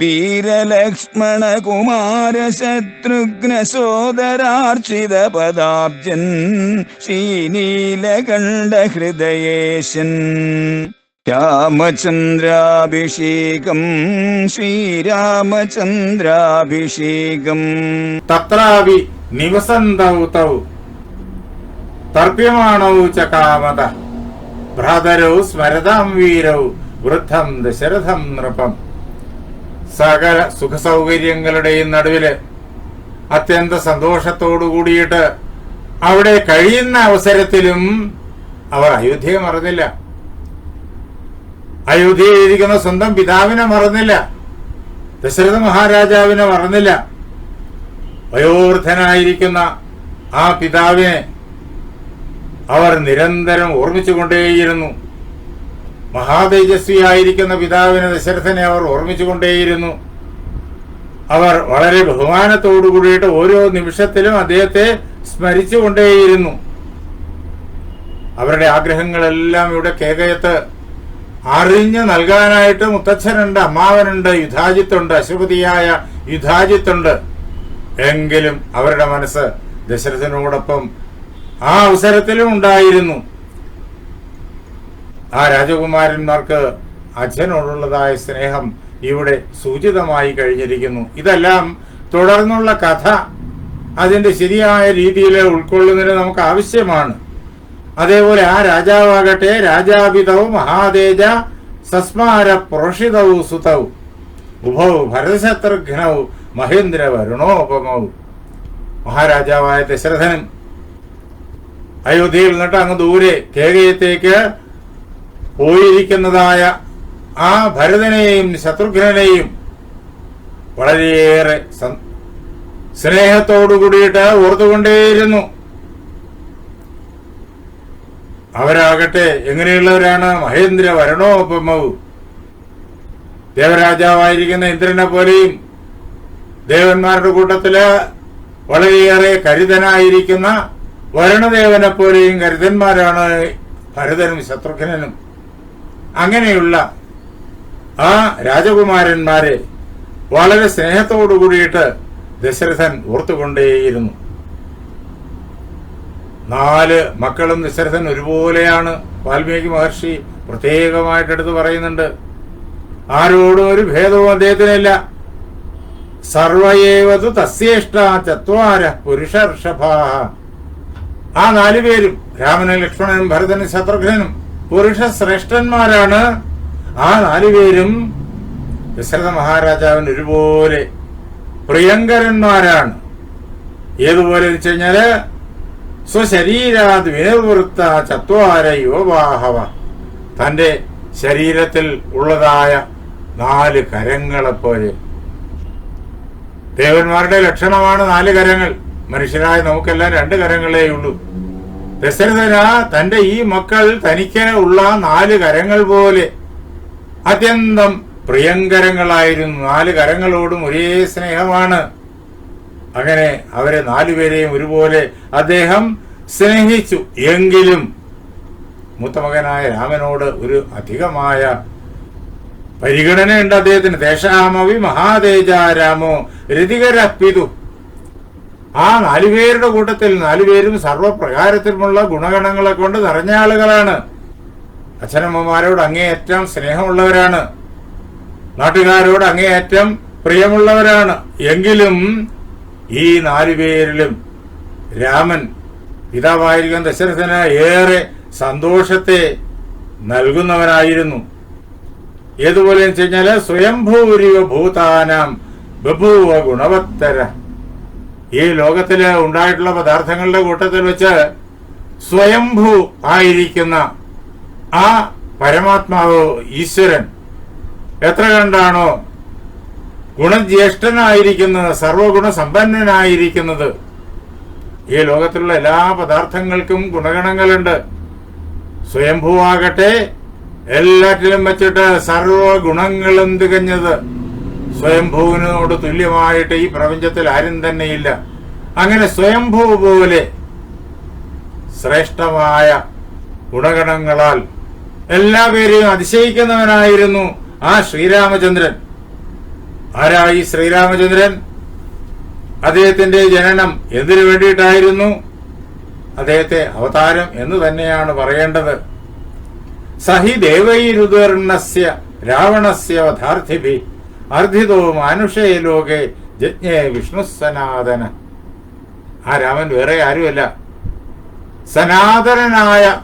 വീരലക്ഷ്മണ കുമാര ശത്രുഘ്ന സോദരാർച്ചിത പദാബ്ജൻ ശ്രീനീലകണ്ഠ ഹൃദയേശൻ രാമചന്ദ്രാഭിഷേകം ശ്രീരാമചന്ദ്രാഭിഷേകം. തത്രാവി നിവസന്തൗ തൗ. ച കാമത. ഭ്രാതരൗ സ്മരതാം വീരൗ. വൃദ്ധം ദശരഥം നൃപം. സകല സുഖസൗകര്യങ്ങളുടെയും നടുവിൽ അത്യന്ത സന്തോഷത്തോടു കൂടിയിട്ട് അവിടെ കഴിയുന്ന അവസരത്തിലും അവർ അയോധ്യയെ മറന്നില്ല. അയോധ്യയിൽ ഇരിക്കുന്ന സ്വന്തം പിതാവിനെ മറന്നില്ല. ദശരഥ മഹാരാജാവിനെ മറന്നില്ല. വയോവൃദ്ധനായിരിക്കുന്ന ആ പിതാവിനെ അവർ നിരന്തരം ഓർമ്മിച്ചുകൊണ്ടേയിരുന്നു. മഹാതേജസ്വിയായിരിക്കുന്ന പിതാവിനെ ദശരഥനെ അവർ ഓർമ്മിച്ചുകൊണ്ടേയിരുന്നു. അവർ വളരെ ബഹുമാനത്തോടു കൂടിയിട്ട് ഓരോ നിമിഷത്തിലും അദ്ദേഹത്തെ സ്മരിച്ചുകൊണ്ടേയിരുന്നു. അവരുടെ ആഗ്രഹങ്ങളെല്ലാം ഇവിടെ കേകയത്ത് അറിഞ്ഞു നൽകാനായിട്ട് മുത്തച്ഛനുണ്ട് അമ്മാവനുണ്ട് യുധാജിത്തുണ്ട് അശുപതിയായ യുധാജിത്തുണ്ട് എങ്കിലും അവരുടെ മനസ്സ് ദശരഥനോടൊപ്പം ആ അവസരത്തിലും ഉണ്ടായിരുന്നു. ആ രാജകുമാരന്മാർക്ക് അച്ഛനോടുള്ളതായ സ്നേഹം ഇവിടെ സൂചിതമായി കഴിഞ്ഞിരിക്കുന്നു. ഇതെല്ലാം തുടർന്നുള്ള കഥ അതിന്റെ ശരിയായ രീതിയിൽ ഉൾക്കൊള്ളുന്നതിന് നമുക്ക് ആവശ്യമാണ്. അതേപോലെ ആ രാജാവാകട്ടെ രാജാപിതവും മഹാതേജ സസ്മാര പ്രോഷിതവും സുതവും ഉഭൗ ഭരതശത്രുഘ്നവും മഹേന്ദ്ര വരുണോപമവും മഹാരാജാവായ ദശരഥനും അയോധ്യയിൽ നിന്നിട്ട് അങ്ങ് ദൂരെ കേകയത്തേക്ക് പോയിരിക്കുന്നതായ ആ ഭരതനെയും ശത്രുഘ്നെയും വളരെയേറെ സ്നേഹത്തോടു കൂടിയിട്ട് ഓർത്തുകൊണ്ടേയിരുന്നു. അവരാകട്ടെ എങ്ങനെയുള്ളവരാണ്? മഹേന്ദ്ര വരണോപമവും ദേവരാജാവായിരിക്കുന്ന ഇന്ദ്രനെ പോലെയും ദേവന്മാരുടെ കൂട്ടത്തിൽ വളരെയേറെ കരുതനായിരിക്കുന്ന വരുണദേവനെ പോലെയും കരുതന്മാരാണ് ഭരതനും ശത്രുഘ്നനും. അങ്ങനെയുള്ള ആ രാജകുമാരന്മാരെ വളരെ സ്നേഹത്തോടു കൂടിയിട്ട് ദശരഥൻ ഓർത്തുകൊണ്ടേയിരുന്നു. നാല് മക്കളും ദശരഥൻ ഒരുപോലെയാണ് വാൽമീകി മഹർഷി പ്രത്യേകമായിട്ട് എടുത്തു പറയുന്നുണ്ട്. ആരോടും ഒരു ഭേദവും അദ്ദേഹത്തിനില്ല. സർവയേവതു തസ്യേഷ്ട ചത്വാര പുരുഷർഷഭ. ആ നാലുപേരും രാമനും ലക്ഷ്മണനും ഭരതനും ശത്രുഘ്നനും പുരുഷ ശ്രേഷ്ഠന്മാരാണ്. ആ നാലുപേരും ദശരഥ മഹാരാജാവിന് ഒരുപോലെ പ്രിയങ്കരന്മാരാണ്. ഏതുപോലെ വെച്ച് കഴിഞ്ഞാൽ സ്വശരീരാത് വിനവൃത്ത ചത്വാര യുവവാഹവ. തന്റെ ശരീരത്തിൽ ഉള്ളതായ നാല് കരങ്ങളെപ്പോലെ. ദേവന്മാരുടെ ലക്ഷണമാണ് നാല് കരങ്ങൾ. മനുഷ്യരായ നമുക്കെല്ലാം രണ്ട് കരങ്ങളേ ഉള്ളൂ ദശരഥന തന്റെ ഈ മക്കൾ തനിക്ക് ഉള്ള നാല് കരങ്ങൾ പോലെ. അത്യന്തം പ്രിയങ്കരങ്ങളായിരുന്നു. നാല് കരങ്ങളോടും ഒരേ സ്നേഹമാണ്. അങ്ങനെ അവരെ നാലുപേരെയും ഒരുപോലെ അദ്ദേഹം സ്നേഹിച്ചു. എങ്കിലും മൂത്തമകനായ രാമനോട് ഒരു അധികമായ പരിഗണനയുണ്ട് അദ്ദേഹത്തിന്. ദേശാമവി മഹാതേജാരാമോ രതികരപ്പിതു. ആ നാലുപേരുടെ കൂട്ടത്തിൽ നാലുപേരും സർവപ്രകാരത്തിലുമുള്ള ഗുണഗണങ്ങളെ കൊണ്ട് നിറഞ്ഞ ആളുകളാണ്. അച്ഛനമ്മമാരോട് അങ്ങേയറ്റം സ്നേഹമുള്ളവരാണ്. നാട്ടുകാരോട് അങ്ങേയറ്റം പ്രിയമുള്ളവരാണ്. എങ്കിലും ഈ നാലുപേരിലും രാമൻ പിതാവായിരിക്കുന്ന ദശരഥന് ഏറെ സന്തോഷത്തെ നൽകുന്നവനായിരുന്നു. ഏതുപോലെ വെച്ച് കഴിഞ്ഞാൽ സ്വയംഭൂരിവ ഭൂതാനാം ബഭൂവ ഗുണവത്തര. ഈ ലോകത്തിൽ ഉണ്ടായിട്ടുള്ള പദാർത്ഥങ്ങളുടെ കൂട്ടത്തിൽ വെച്ച് സ്വയംഭൂ ആയിരിക്കുന്ന ആ പരമാത്മാവ് ഈശ്വരൻ എത്ര കണ്ടാണോ ഗുണജ്യേഷ്ഠനായിരിക്കുന്നത് സർവഗുണസമ്പന്നനായിരിക്കുന്നത്. ഈ ലോകത്തിലുള്ള എല്ലാ പദാർത്ഥങ്ങൾക്കും ഗുണഗണങ്ങളുണ്ട്. സ്വയംഭൂവാകട്ടെ എല്ലാറ്റിലും വെച്ചിട്ട് സർവ ഗുണങ്ങളും തികഞ്ഞത് സ്വയംഭൂവിനോട് തുല്യമായിട്ട് ഈ പ്രപഞ്ചത്തിൽ ആരും തന്നെയില്ല. അങ്ങനെ സ്വയംഭൂ പോലെ ശ്രേഷ്ഠമായ ഗുണഗണങ്ങളാൽ എല്ലാവരെയും അതിശയിക്കുന്നവനായിരുന്നു ആ ശ്രീരാമചന്ദ്രൻ. ആരാ ഈ ശ്രീരാമചന്ദ്രൻ? അദ്ദേഹത്തിന്റെ ജനനം എന്തിനു വേണ്ടിയിട്ടായിരുന്നു? അദ്ദേഹത്തെ അവതാരം എന്ന് തന്നെയാണ് പറയേണ്ടത്. സഹി ദേവൈരുദർണസ്യ രാവണസ്യ വധാർത്ഥിഭി അർദ്ധിതോ മാനുഷേ ലോകെ ജജ്ഞേ വിഷ്ണു സനാതന ആ രാമൻ വേറെ ആരുമല്ല. സനാതനനായ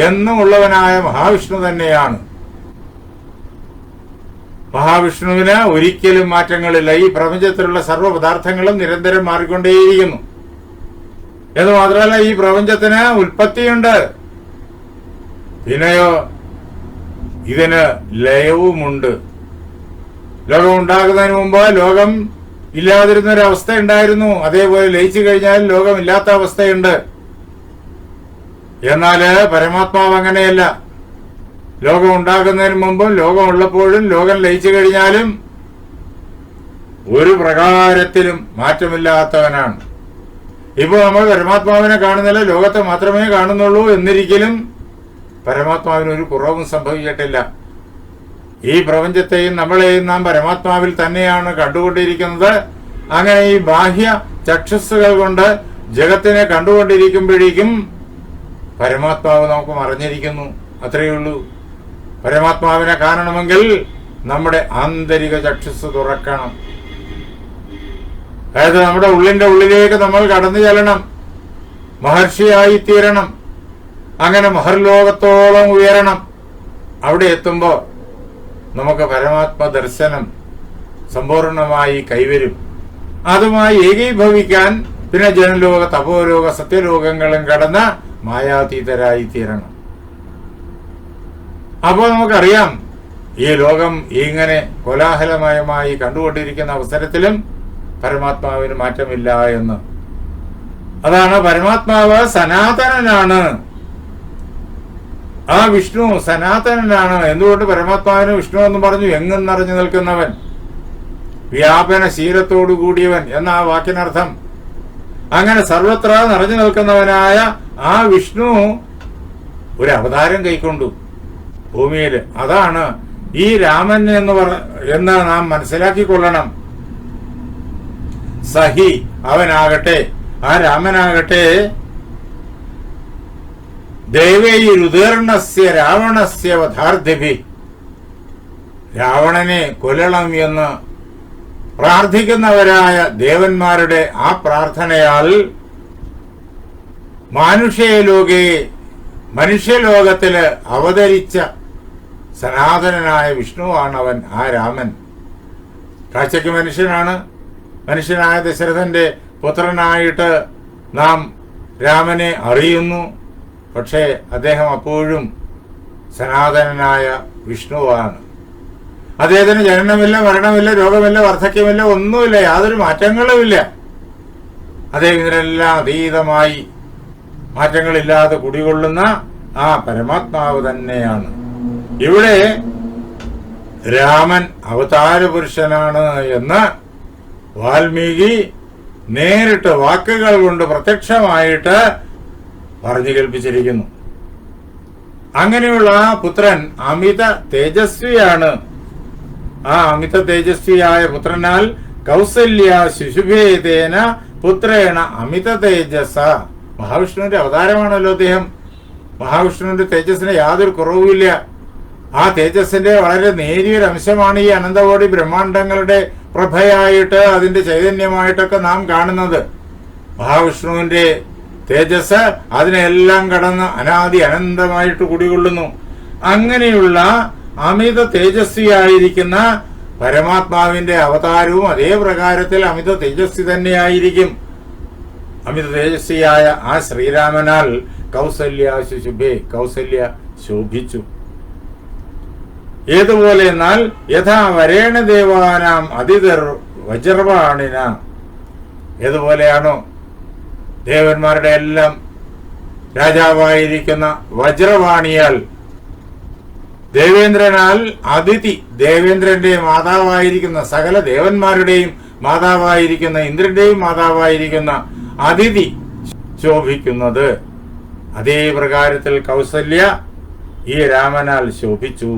എന്നുമുള്ളവനായ മഹാവിഷ്ണു തന്നെയാണ്. മഹാവിഷ്ണുവിന് ഒരിക്കലും മാറ്റങ്ങളില്ല. ഈ പ്രപഞ്ചത്തിലുള്ള സർവ പദാർത്ഥങ്ങളും നിരന്തരം മാറിക്കൊണ്ടേയിരിക്കുന്നു. എന്ന് മാത്രമല്ല ഈ പ്രപഞ്ചത്തിന് ഉൽപ്പത്തിയുണ്ട്. പിന്നെയോ ഇതിന് ലയവുമുണ്ട്. ലോകം ഉണ്ടാകുന്നതിന് മുമ്പ് ലോകം ഇല്ലാതിരുന്ന ഒരു അവസ്ഥ ഉണ്ടായിരുന്നു അതേപോലെ ലയിച്ചു കഴിഞ്ഞാൽ ലോകം ഇല്ലാത്ത അവസ്ഥയുണ്ട്. എന്നാൽ പരമാത്മാവ് അങ്ങനെയല്ല. ലോകം ഉണ്ടാകുന്നതിന് മുമ്പും ലോകം ഉള്ളപ്പോഴും ലോകം ലയിച്ചു കഴിഞ്ഞാലും ഒരു പ്രകാരത്തിലും മാറ്റമില്ലാത്തവനാണ്. ഇപ്പോൾ നമ്മൾ പരമാത്മാവിനെ കാണുന്നില്ല ലോകത്തെ മാത്രമേ കാണുന്നുള്ളൂ എന്നിരിക്കലും പരമാത്മാവിന് ഒരു കുറവും സംഭവിച്ചിട്ടില്ല. ഈ പ്രപഞ്ചത്തെയും നമ്മളെയും നാം പരമാത്മാവിൽ തന്നെയാണ് കണ്ടുകൊണ്ടിരിക്കുന്നത്. അങ്ങനെ ഈ ബാഹ്യ ചക്ഷസ്സുകൾ കൊണ്ട് ജഗത്തിനെ കണ്ടുകൊണ്ടിരിക്കുമ്പോഴേക്കും പരമാത്മാവ് നമുക്ക് മറിഞ്ഞിരിക്കുന്നു. അത്രയേ ഉള്ളൂ. പരമാത്മാവിനെ കാണണമെങ്കിൽ നമ്മുടെ ആന്തരിക ചക്ഷസ് തുറക്കണം. അതായത് നമ്മുടെ ഉള്ളിന്റെ ഉള്ളിലേക്ക് നമ്മൾ കടന്നു ചെല്ലണം. മഹർഷിയായി തീരണം. അങ്ങനെ മഹർലോകത്തോളം ഉയരണം. അവിടെ എത്തുമ്പോൾ നമുക്ക് പരമാത്മ ദർശനം സമ്പൂർണമായി കൈവരും. അതുമായി ഏകീഭവിക്കാൻ പിന്നെ ജനലോക തപോലോക സത്യലോകങ്ങളും കടന്ന് മായാതീതരായി തീരണം. അപ്പോൾ നമുക്കറിയാം ഈ ലോകം ഇങ്ങനെ കോലാഹലമയമായി കണ്ടുകൊണ്ടിരിക്കുന്ന അവസരത്തിലും പരമാത്മാവിന് മാറ്റമില്ല എന്ന്. അതാണ് പരമാത്മാവ് സനാതനനാണ്. ആ വിഷ്ണു സനാതനനാണ്. എന്തുകൊണ്ട് പരമാത്മാവിന് വിഷ്ണു എന്ന് പറഞ്ഞു? എങ്ങും നിറഞ്ഞു നിൽക്കുന്നവൻ? വ്യാപന ശീലത്തോടു കൂടിയവൻ എന്ന ആ വാക്കിനർത്ഥം. അങ്ങനെ സർവത്ര നിറഞ്ഞു നിൽക്കുന്നവനായ ആ വിഷ്ണു ഒരു അവതാരം കൈക്കൊണ്ടു. ഭൂമിയിൽ അതാണ് ഈ രാമൻ എന്ന് പറ എന്ന് നാം മനസ്സിലാക്കിക്കൊള്ളണം. സഹി അവനാകട്ടെ ആ രാമനാകട്ടെ ദേവേരുദീർണസ്യ രാവണസ്യ വധാർദ്ധിഭി രാവണനെ കൊല്ലണം എന്ന് പ്രാർത്ഥിക്കുന്നവരായ ദേവന്മാരുടെ ആ പ്രാർത്ഥനയാൽ മാനുഷ്യലോകെ മനുഷ്യലോകത്തിൽ അവതരിച്ച സനാതനനായ വിഷ്ണുവാണ് അവൻ ആ രാമൻ. കാഴ്ചയ്ക്ക് മനുഷ്യനാണ്. മനുഷ്യനായ ദശരഥന്റെ പുത്രനായിട്ട് നാം രാമനെ അറിയുന്നു. പക്ഷേ അദ്ദേഹം അപ്പോഴും സനാതനനായ വിഷ്ണുവാണ്. അദ്ദേഹത്തിന് ജനനമില്ല മരണമില്ല രോഗമില്ല വാർദ്ധക്യമില്ല ഒന്നുമില്ല യാതൊരു മാറ്റങ്ങളുമില്ല. അദ്ദേഹം ഇതിനെല്ലാം അതീതമായി മാറ്റങ്ങളില്ലാതെ കുടികൊള്ളുന്ന ആ പരമാത്മാവ് തന്നെയാണ്. ഇവിടെ രാമൻ അവതാര പുരുഷനാണ് എന്ന് വാൽമീകി നേരിട്ട് വാക്കുകൾ കൊണ്ട് പ്രത്യക്ഷമായിട്ട് പറഞ്ഞു കേൾപ്പിച്ചിരിക്കുന്നു. അങ്ങനെയുള്ള ആ പുത്രൻ അമിത തേജസ്വിയാണ്. ആ അമിത തേജസ്വിയായ പുത്രനാൽ കൗസല്യ ശിശുഭേദേന പുത്രേണ അമിത തേജസ. മഹാവിഷ്ണുവിന്റെ അവതാരമാണല്ലോ അദ്ദേഹം. മഹാവിഷ്ണുവിന്റെ തേജസ്സിന് യാതൊരു കുറവുമില്ല. ആ തേജസ്സിന്റെ വളരെ നേരിയൊരു അംശമാണ് ഈ അനന്തകോടി ബ്രഹ്മാണ്ടങ്ങളുടെ പ്രഭയായിട്ട് അതിന്റെ ചൈതന്യമായിട്ടൊക്കെ നാം കാണുന്നത്. മഹാവിഷ്ണുവിന്റെ തേജസ് അതിനെല്ലാം കടന്ന് അനാദി അനന്തമായിട്ട് കുടികൊള്ളുന്നു. അങ്ങനെയുള്ള അമിത തേജസ്വിയായിരിക്കുന്ന പരമാത്മാവിന്റെ അവതാരവും അതേ പ്രകാരത്തിൽ അമിത തേജസ്വി തന്നെയായിരിക്കും. അമിത തേജസ്വിയായ ആ ശ്രീരാമനാൽ കൗസല്യ ശുശുഭേ കൗസല്യ ശോഭിച്ചു. ഏതുപോലെ എന്നാൽ യഥാ വരേണ ദേവാനാം അതിഥർ വജ്രവാണിന ഏതുപോലെയാണോ? ദേവന്മാരുടെ എല്ലാം രാജാവായിരിക്കുന്ന വജ്രവാണിയാൽ ദേവേന്ദ്രനാൽ അതിഥി ദേവേന്ദ്രന്റെ മാതാവായിരിക്കുന്ന സകല ദേവന്മാരുടെയും മാതാവായിരിക്കുന്ന ഇന്ദ്രന്റെയും മാതാവായിരിക്കുന്ന അതിഥി ശോഭിക്കുന്നത്. അതേ പ്രകാരത്തിൽ കൗസല്യ ഈ രാമനാൽ ശോഭിച്ചു.